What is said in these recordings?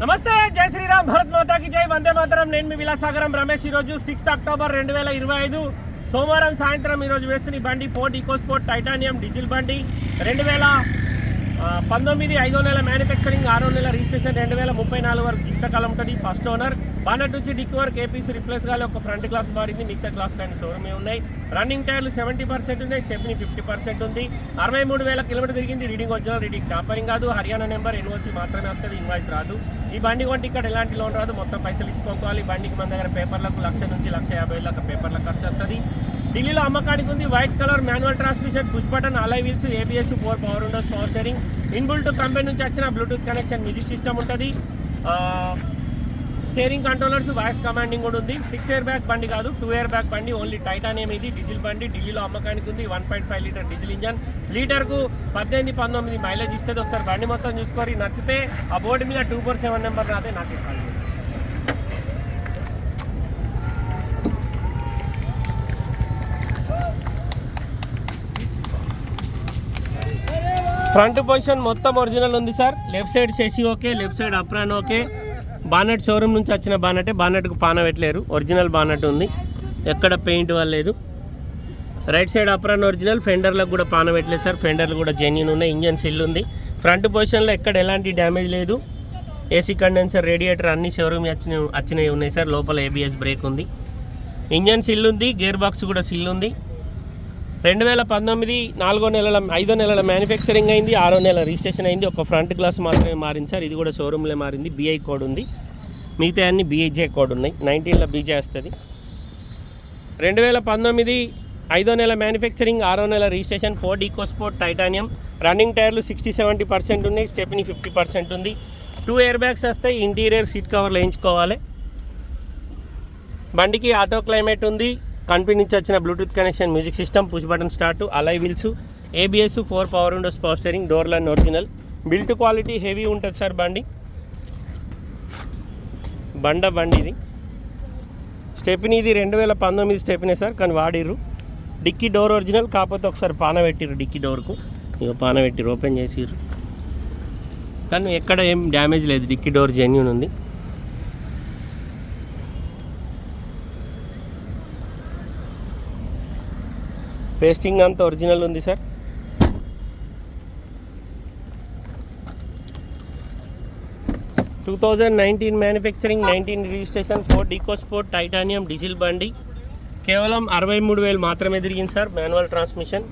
నమస్తే జై శ్రీరామ్ భరత్ మాతాకి జై. వందే మాతరం. నేను మీ విలాసాగరం రమేష్. ఈరోజు సిక్స్త్ అక్టోబర్ రెండు వేల ఇరవై ఐదు సోమవారం సాయంత్రం ఈరోజు వేస్తున్న బండి ఫోర్డ్ ఈకోస్పోర్ట్ టైటానియం డీజిల్ బండి. రెండు వేల పంతొమ్మిది ఐదో నెల మ్యానుఫ్యాక్చరింగ్ ఆరో నెల రిజిస్ట్రేషన్ రెండు వేల ముప్పై నాలుగు వరకు జీవితకాలం ఉంటుంది. First owner. బానట్ నుంచి డిక్ వరకు ఏపీసీ రిప్లేస్ కాలి ఒక ఫ్రంట్ గ్లాస్ మారింది మిగతా గ్లాస్ లైన్ షోరూమ్ ఉన్నాయి. రన్నింగ్ టైర్లు సెవెంటీ పర్సెంట్ ఉన్నాయి స్టెప్ని ఫిఫ్టీ పర్సెంట్ ఉంది. అరవై మూడు వేల కిలోమీటర్ తిరిగింది రీడింగ్ ఒరిజినల్ రీడింగ్ టాపరింగ్ కాదు. హర్యానా నెంబర్ ఎన్ఓసి మాత్రమే వస్తుంది ఇన్వాయిస్ రాదు. ఈ బండి కొంటే ఇక్కడ ఎలాంటి లోన్ రాదు మొత్తం పైసలు ఇచ్చుకోవాలి. ఈ బండికి మన దగ్గర పేపర్లకు లక్ష నుంచి లక్ష యాభై లక్ష పేపర్లకు ఖర్చు వస్తుంది. ఢిల్లీలో అమ్మకానికి ఉంది white colour manual transmission push button alloy wheels ABS four power windows power steering inbuilt company నుంచి వచ్చిన బ్లూటూత్ కనెక్షన్ మ్యూజిక్ సిస్టమ్ ఉంటుంది. స్టీరింగ్ కంట్రోలర్స్ వాయిస్ కమాండింగ్ కూడా ఉంది. సిక్స్ ఇయర్ బ్యాక్ బండి కాదు టూ ఇయర్ బ్యాక్ బండి ఓన్లీ టైటానియం ఇది diesel బండి. ఢిల్లీలో అమ్మకానికి ఉంది one point five litre diesel engine. లీటర్కు పద్దెనిమిది పంతొమ్మిది మైలేజ్ ఇస్తుంది. ఒకసారి బండి మొత్తం చూసుకొని నచ్చితే ఆ బోర్డు మీద టూ ఫోర్ సెవెన్ నెంబర్ నాదే నాకు ఇవ్వాలి ఫ్రంట్ పొజిషన్ మొత్తం ఒరిజినల్ ఉంది సార్ లెఫ్ట్ సైడ్ చేసి okay left side apron okay bonnet showroom నుంచి వచ్చిన బానెటే బానెట్కు పాన పెట్టలేరు ఒరిజినల్ బానెట్ ఉంది. ఎక్కడ పెయింట్ వల్లేదు. రైట్ సైడ్ అప్రాన్ ఒరిజినల్ ఫెండర్లకు కూడా పాన పెట్టలేదు సార్. ఫెండర్లు కూడా జెన్యున్ ఉన్నాయి ఇంజన్ సిల్ ఉంది. ఫ్రంట్ పొజిషన్లో ఎక్కడ ఎలాంటి డ్యామేజ్ లేదు. ఏసీ కండెన్సర్ రేడియేటర్ అన్ని షోరూమ్ వచ్చిన వచ్చినవి ఉన్నాయి సార్. లోపల ఏబిఎస్ బ్రేక్ ఉంది. ఇంజన్ సిల్ ఉంది గేర్ బాక్స్ కూడా సిల్ ఉంది. రెండు వేల పంతొమ్మిది నాలుగో నెలల ఐదో నెలల మ్యానుఫ్యాక్చరింగ్ అయింది ఆరో నెల రిజిస్ట్రేషన్ అయింది. ఒక ఫ్రంట్ గ్లాస్ మాత్రమే మారించారు ఇది కూడా షోరూంలో మారింది. బీఐ కోడ్ ఉంది. మిగతా అన్ని బీఐజే కోడ్ ఉన్నాయి. నైన్టీన్లో బీజే వస్తుంది. రెండు వేల పంతొమ్మిది ఐదో నెల మ్యానుఫ్యాక్చరింగ్ ఆరో నెల registration Ford EcoSport titanium running టైర్లు సిక్స్టీ సెవెంటీ పర్సెంట్ ఉన్నాయి. స్టెప్ని ఫిఫ్టీ పర్సెంట్ ఉంది. టూ ఎయిర్ బ్యాగ్స్ వస్తాయి ఇంటీరియర్ సీట్ కవర్లు వేయించుకోవాలి. బండికి ఆటో క్లైమేట్ ఉంది. కంపెనీ నుంచి వచ్చిన bluetooth connection music system push button start alloy wheels ABS four power windows power steering door line original built quality heavy ఉంటుంది sir బండి. బండ బండి ఇది. స్టెప్ని ఇది రెండు వేల పంతొమ్మిది స్టెప్నే సార్ కానీ వాడిర్రు. డిక్కీ డోర్ ఒరిజినల్ కాకపోతే ఒకసారి పాన పెట్టిర్రు డిక్కీ డోర్కు ఇక పాన పెట్టిర్రు ఓపెన్ చేసిర్రు. కానీ ఎక్కడ ఏం డ్యామేజ్ లేదు డిక్కీ డోర్ జెన్యున్ ఉంది. పేస్టింగ్ అంతా ఒరిజినల్ ఉంది sir two thousand nineteen manufacturing nineteen registration Ford EcoSport titanium diesel బండి. కేవలం అరవై మూడు వేలు మాత్రమే తిరిగింది సార్ మాన్యువల్ ట్రాన్స్మిషన్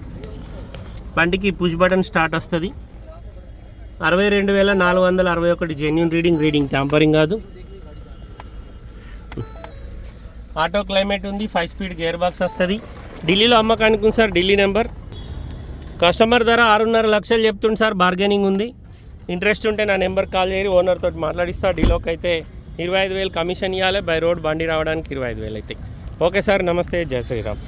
బండికి పుష్ బటన్ స్టార్ట్ వస్తుంది. అరవై రెండు వేల నాలుగు వందల అరవై ఒకటి జెన్యున్ రీడింగ్ రీడింగ్ ట్యాంపరింగ్ కాదు. ఆటో క్లైమేట్ ఉంది ఫైవ్ స్పీడ్ గేర్ బాక్స్ వస్తుంది. ఢిల్లీలో అమ్మకానికి ఉంది సార్ ఢిల్లీ నెంబర్. కస్టమర్ ధర ఆరున్నర లక్షలు చెప్తుంది సార్ బార్గెనింగ్ ఉంది. ఇంట్రెస్ట్ ఉంటే నా నెంబర్ కాల్ చేసి ఓనర్తో మాట్లాడిస్తా. డీలోకి అయితే ఇరవై ఐదు వేలు కమిషన్ ఇవ్వాలి బై రోడ్ బండి రావడానికి ఇరవై ఐదు వేలు అయితే. ఓకే సార్ నమస్తే జై శ్రీరామ్.